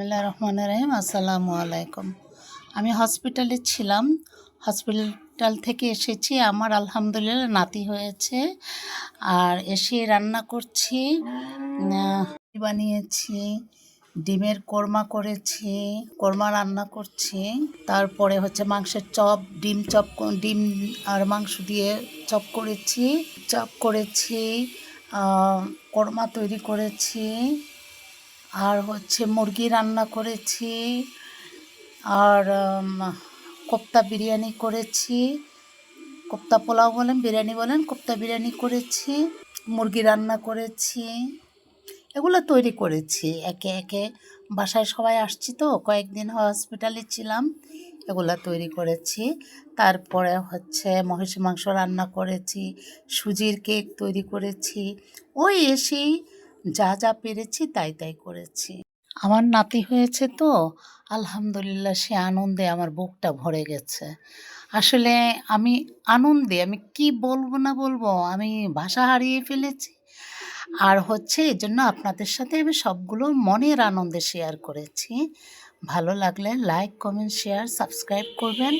বিসমিল্লাহির রহমান রহিম, আসসালামু আলাইকুম। আমি হসপিটালে ছিলাম, হসপিটাল থেকে এসেছি, আমার আলহামদুলিল্লাহ নাতি হয়েছে, আর এসে রান্না করছি বানিয়েছি, ডিমের কোরমা করেছি, কোরমা রান্না করছি, তারপরে হচ্ছে মাংসের চপ, ডিম চপ, ডিম আর মাংস দিয়ে চপ করেছি চপ করেছি কোরমা তৈরি করেছি আর হচ্ছে মুরগি রান্না করেছি, আর কোপ্তা বিরিয়ানি করেছি, কোপ্তা পোলাও বলেন, বিরিয়ানি বলেন, কোপ্তা বিরিয়ানি করেছি, মুরগি রান্না করেছি, এগুলো তৈরি করেছি। একে একে বাসায় সবাই আসছি তো, কয়েকদিন হসপিটালে ছিলাম, এগুলো তৈরি করেছি। তারপরে হচ্ছে মহিষ মাংস রান্না করেছি, সুজির কেক তৈরি করেছি। ওই এসেই যা যা পেরেছি তাই তাই করেছি। আমার নাতি হয়েছে তো, আলহামদুলিল্লাহ সে আনন্দে আমার বুকটা ভরে গেছে। আসলে আমি আনন্দে, আমি কি বলব না বলব, আমি ভাষা হারিয়ে ফেলেছি। আর হচ্ছে এই জন্য আপনাদের সাথে আমি সবগুলো মনের আনন্দে শেয়ার করেছি। ভালো লাগলে লাইক কমেন্ট শেয়ার সাবস্ক্রাইব করবেন।